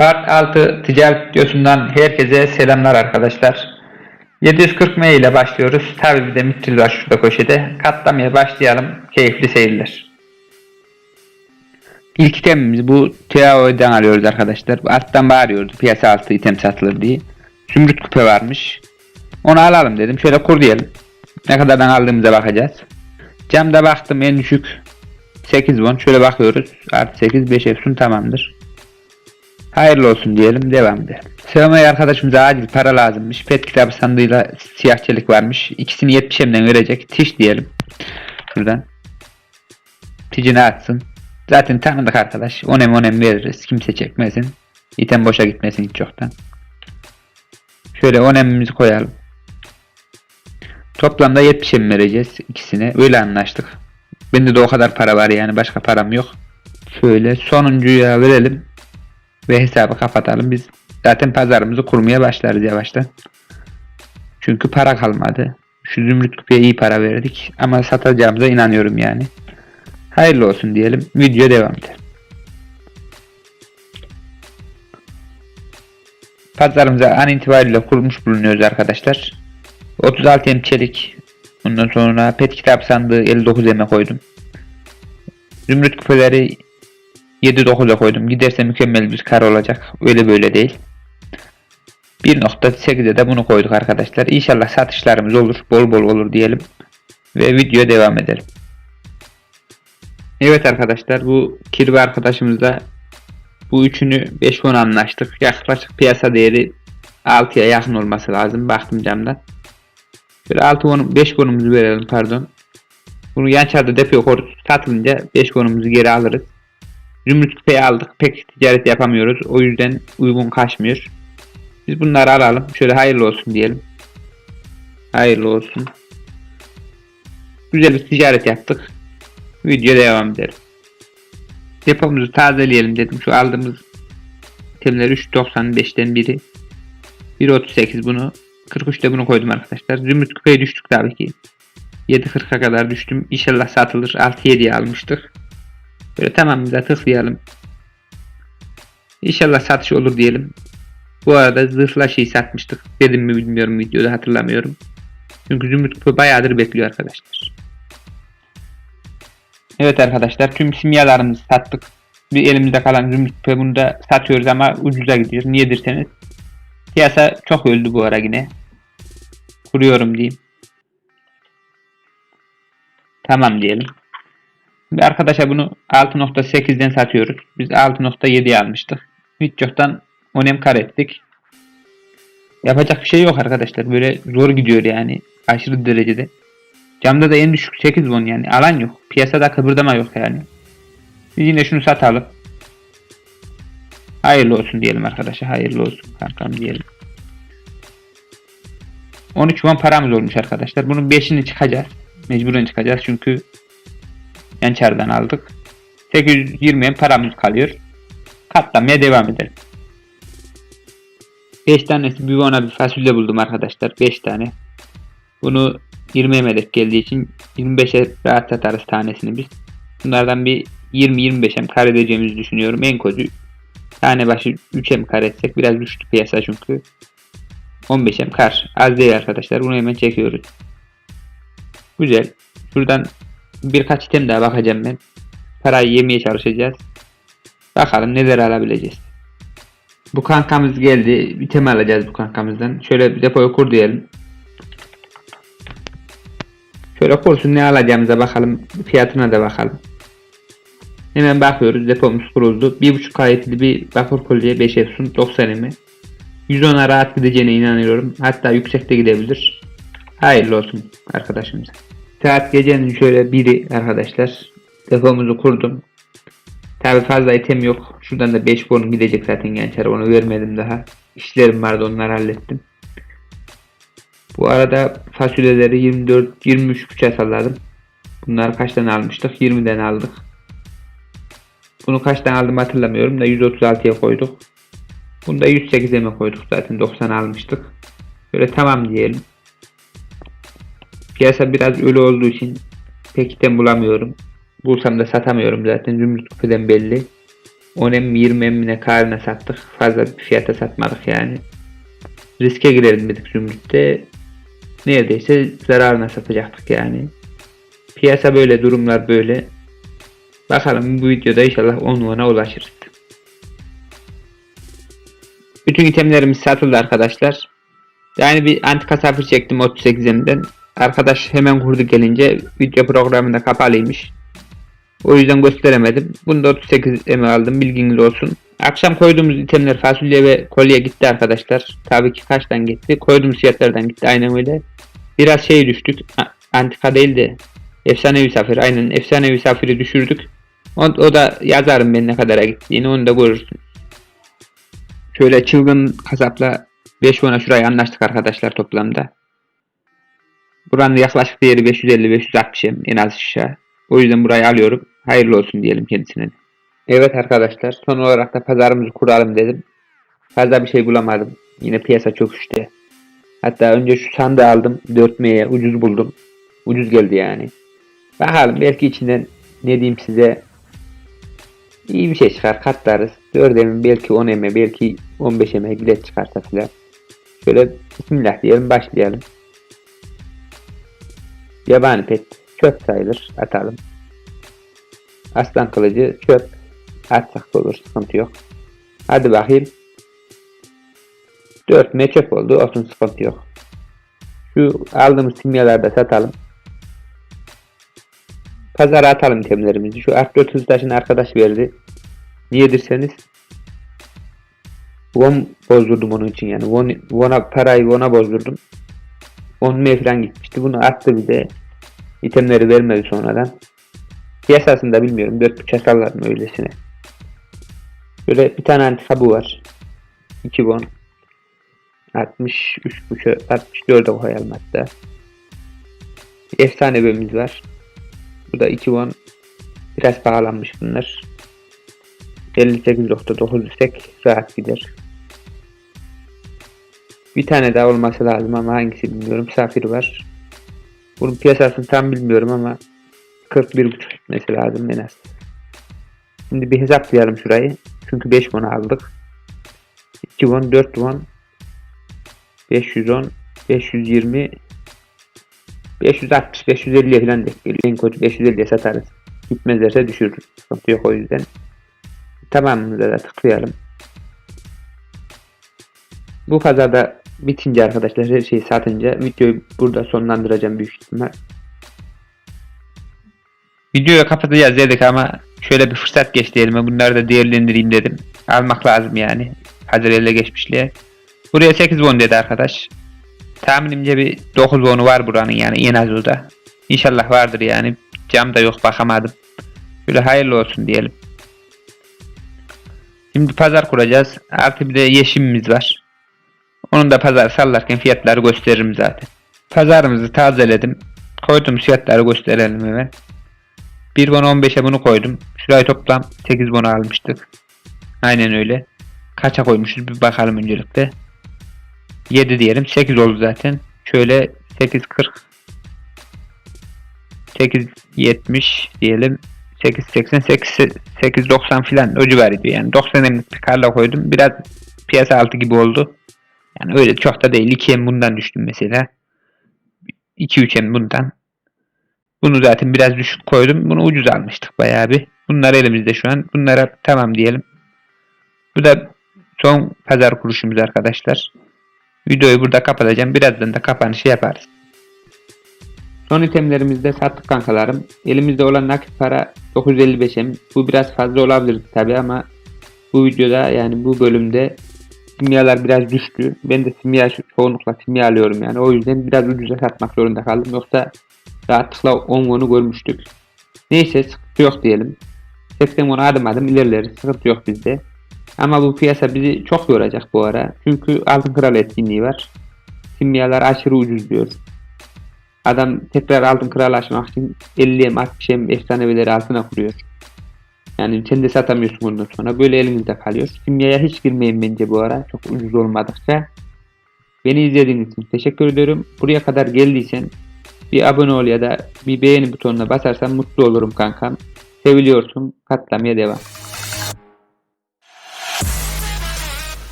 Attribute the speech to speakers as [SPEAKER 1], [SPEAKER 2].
[SPEAKER 1] Part 6 ticaret videosundan herkese selamlar arkadaşlar. 740 M ile başlıyoruz. Tabii bir de mitril var şurada köşede. Katlamaya başlayalım. Keyifli seyirler. İlk itemimizi bu TAO'dan alıyoruz arkadaşlar. Alttan bağırıyordu piyasa altı item satılır diye. Zümrüt küpe varmış. Onu alalım dedim. Şöyle kur diyelim. Ne kadardan aldığımıza bakacağız. Camda baktım en düşük 8 won. Şöyle bakıyoruz. Artı 8 5 efsun tamamdır. Hayırlı olsun diyelim devam edelim. Sığmaya arkadaşımıza acil para lazımmış. Pet kitabı sandığıyla siyah çelik varmış. İkisini 70 emden verecek. Tiş diyelim. Şuradan. Ticini atsın. Zaten tanıdık arkadaş. Onem onem veririz. Kimse çekmesin. İtem boşa gitmesin hiç yoktan. Şöyle onemimizi koyalım. Toplamda 70 em vereceğiz ikisine. Öyle anlaştık. Bende de o kadar para var yani başka param yok. Şöyle sonuncuya verelim ve hesabı kapatalım. Biz zaten pazarımızı kurmaya başlarız yavaştan. Çünkü para kalmadı. Şu zümrüt küpeye iyi para verdik ama satacağımıza inanıyorum yani. Hayırlı olsun diyelim. Video devam edelim. Pazarımıza an itibariyle kurmuş bulunuyoruz arkadaşlar. 36 em çelik. Ondan sonra pet kitap sandığı 59 eme koydum. Zümrüt küpeleri 7-9'a koydum. Giderse mükemmel bir kar olacak. Öyle böyle değil. 1.8'e de bunu koyduk arkadaşlar. İnşallah satışlarımız olur. Bol bol olur diyelim. Ve videoya devam edelim. Evet arkadaşlar bu kirbi arkadaşımızla bu üçünü 5 won anlaştık. Yaklaşık piyasa değeri 6'ya yakın olması lazım. Baktım camdan. Şöyle 6 won, 5 wonumuzu verelim pardon. Bunu yan çarda depoya koyduk. Satılınca 5 wonumuzu geri alırız. Zümrüt küpeyi aldık. Pek ticaret yapamıyoruz. O yüzden uygun kaçmıyor. Biz bunları alalım. Şöyle hayırlı olsun diyelim. Hayırlı olsun. Güzel bir ticaret yaptık. Video devam edelim. Depomuzu tazeleyelim dedim. Şu aldığımız itemler 3.95'ten biri. 1.38 bunu. 43'te bunu koydum arkadaşlar. Zümrüt küpeye düştük tabii ki. 7.40'a kadar düştüm. İnşallah satılır. 6-7'ye almıştık. Böyle tamamımıza tıklayalım. İnşallah satış olur diyelim. Bu arada zırhla şey satmıştık. Dedim mi bilmiyorum videoda hatırlamıyorum. Çünkü Zümrüt Kupa bayağıdır bekliyor arkadaşlar. Evet arkadaşlar tüm simyalarımızı sattık. Bir elimizde kalan Zümrüt Kupa bunu da satıyoruz ama ucuza gidiyor. Niye derseniz. Piyasa çok öldü bu ara yine. Kuruyorum diyeyim. Tamam diyelim. Şimdi arkadaşa bunu 6.8'den satıyoruz. Biz 6.7'ye almıştık. Hiç yoktan onem kar ettik. Yapacak bir şey yok arkadaşlar. Böyle zor gidiyor yani. Aşırı derecede. Camda da en düşük 8 won yani. Alan yok. Piyasada kıpırdama yok yani. Biz yine şunu satalım. Hayırlı olsun diyelim arkadaşa. Hayırlı olsun kankam diyelim. 13 won paramız olmuş arkadaşlar. Bunun 5'ini çıkacağız. Mecburen çıkacağız çünkü Yançar'dan aldık. 820 em paramız kalıyor. Katlamaya devam edelim. 5 tanesi bir ona bir fasulye buldum arkadaşlar. 5 tane. Bunu 20 emelek geldiği için 25'e rahat satarız tanesini biz. Bunlardan bir 20-25 em kar edeceğimizi düşünüyorum. En kötü tane başı 3 em kar etsek biraz düştü piyasa çünkü. 15 em kar. Az değil arkadaşlar. Bunu hemen çekiyoruz. Güzel. Şuradan birkaç item daha bakacağım ben. Parayı yemeye çalışacağız. Bakalım neler alabileceğiz. Bu kankamız geldi. İtem alacağız bu kankamızdan. Şöyle depoyu kur diyelim. Şöyle kursun ne alacağımıza bakalım. Fiyatına da bakalım. Hemen bakıyoruz. Depomuz kuruldu. 1.5 ayetli bir bakır kolye 5 efsun 90 emi. 110'a rahat gideceğine inanıyorum. Hatta yüksekte gidebilir. Hayırlı olsun arkadaşımıza. Saat gecenin şöyle biri arkadaşlar. Depomuzu kurdum. Tabi fazla item yok. Şuradan da 5 bonum gidecek zaten gençler. Onu vermedim daha. İşlerim vardı onları hallettim. Bu arada fasulyeleri 24 23 buçuğa salladım. Bunları kaçtan almıştık? 20'den aldık. Bunu kaçtan aldım hatırlamıyorum da 136'ya koyduk. Bunu da 108'e mi koyduk zaten 90 almıştık. Böyle tamam diyelim. Piyasa biraz ölü olduğu için pek item bulamıyorum. Bulsam da satamıyorum zaten. Zümrüt küpeden belli. 10M 20M ne karına sattık. Fazla bir fiyata satmadık yani. Riske girelim dedik Zümrüt'te. Neredeyse zararına satacaktık yani. Piyasa böyle, durumlar böyle. Bakalım bu videoda inşallah 10 won'a ulaşırız. Bütün itemlerimiz satıldı arkadaşlar. Yani bir antika safir çektim 38'imden. Arkadaş hemen kurdu gelince video programında kapalıymış. O yüzden gösteremedim. Bunu da 38 eme aldım bilginiz olsun. Akşam koyduğumuz itemler fasulye ve kolye gitti arkadaşlar. Tabii ki kaçtan gitti? Koyduğumuz fiyatlardan gitti aynen öyle. Biraz şey düştük. Antika değil de efsanevi safir. Aynen efsanevi safiri düşürdük. O, o da yazarım ben ne kadara gittiğini onu da görürsün. Şöyle çılgın kasapla 5 won'a şurayı anlaştık arkadaşlar toplamda. Buranın yaklaşık değeri 550-560 em en az aşağı. O yüzden burayı alıyorum. Hayırlı olsun diyelim kendisine. Evet arkadaşlar son olarak da pazarımızı kuralım dedim. Fazla bir şey bulamadım. Yine piyasa çok işte. Hatta önce şu sandığı aldım. 4M'ye ucuz buldum. Ucuz geldi yani. Bakalım belki içinden ne diyeyim size iyi bir şey çıkar katlarız. 4M'e belki 10M'e belki 15M'e bilet çıkarsa filan. Şöyle bismillah diyelim başlayalım. Yabani pet çöp sayılır atalım. Aslan kılıcı çöp atsak olur sıkıntı yok. Hadi bakayım. 4 me çöp oldu olsun sıkıntı yok. Şu aldığımız simyaları da satalım. Pazara atalım itemlerimizi. Şu art 4 hızlı taşını arkadaş verdi. Niye Won bozdurdum onun için yani. Won, Won'a parayı Won'a bozdurdum. 10 me falan gitmişti. Bunu attı bir de. İtemleri vermedi sonradan. Piyasasını da bilmiyorum. 4 çakallar mı öylesine. Böyle bir tane antika bu var. 2 won. 63 buçuk 64'e koyalım hatta. Efsane bölümümüz var. Bu da 2 won. Biraz pahalanmış bunlar. 58.9 desek rahat gider. Bir tane daha olması lazım ama hangisi bilmiyorum. Safir var. Bunun piyasasını tam bilmiyorum ama 41.5 gitmesi lazım en az. Şimdi bir hesaplayalım şurayı. Çünkü 5 won aldık. 2 won, 4 won, 510, 520, 560, 550 falan denk geliyor. En kötü 550'ye satarız. Gitmezlerse düşürürüz. Sıkıntı yok o yüzden. Tamamımıza da tıklayalım. Bu pazarda bitince arkadaşlar her şeyi satınca videoyu burada sonlandıracağım büyük ihtimal. Videoyu kapatacağız dedik ama şöyle bir fırsat geçti elime. Bunları da değerlendireyim dedim. Almak lazım yani. Hazır ele geçmişliğe. Buraya 8 won dedi arkadaş. Tahminimce bir 9 wonu var buranın yani en az o da. İnşallah vardır yani. Cam da yok bakamadım. Böyle hayırlı olsun diyelim. Şimdi pazar kuracağız. Artı bir de yeşimimiz var. Onun da pazar sallarken fiyatları gösteririm zaten. Pazarımızı tazeledim. Koydum fiyatları gösterelim hemen. 1 bon 15'e bunu koydum. Şurayı toplam 8 bon almıştık. Aynen öyle. Kaça koymuşuz bir bakalım öncelikle. 7 diyelim. 8 oldu zaten. Şöyle 8.40 8.70 diyelim. 8.80 8 8.90 filan o civarıydı yani 90 emlik bir karla koydum. Biraz piyasa altı gibi oldu. Yani öyle çok da değil. 2 em bundan düştüm mesela. 2-3 em bundan. Bunu zaten biraz düşük koydum. Bunu ucuz almıştık bayağı bir. Bunlar elimizde şu an. Bunlara tamam diyelim. Bu da son pazar kuruşumuz arkadaşlar. Videoyu burada kapatacağım. Birazdan da kapanışı yaparız. Son itemlerimizde sattık kankalarım. Elimizde olan nakit para 955 em. Bu biraz fazla olabilir tabi ama bu videoda yani bu bölümde simyalar biraz düştü. Ben de simya çoğunlukla simya alıyorum yani. O yüzden biraz ucuza satmak zorunda kaldım. Yoksa rahatlıkla 10 won'u görmüştük. Neyse sıkıntı yok diyelim. 80 won'a adım adım ilerleriz. Sıkıntı yok bizde. Ama bu piyasa bizi çok yoracak bu ara. Çünkü altın kral etkinliği var. Simyalar aşırı ucuz diyor. Adam tekrar altın kral açmak için 50 em 60 em efsanevileri altına kuruyor. Yani sen de satamıyorsun ondan sonra. Böyle elinizde kalıyor. Simyaya hiç girmeyin bence bu ara. Çok ucuz olmadıkça. Beni izlediğiniz için teşekkür ediyorum. Buraya kadar geldiysen bir abone ol ya da bir beğeni butonuna basarsan mutlu olurum kankam. Seviliyorsun. Katlamaya devam.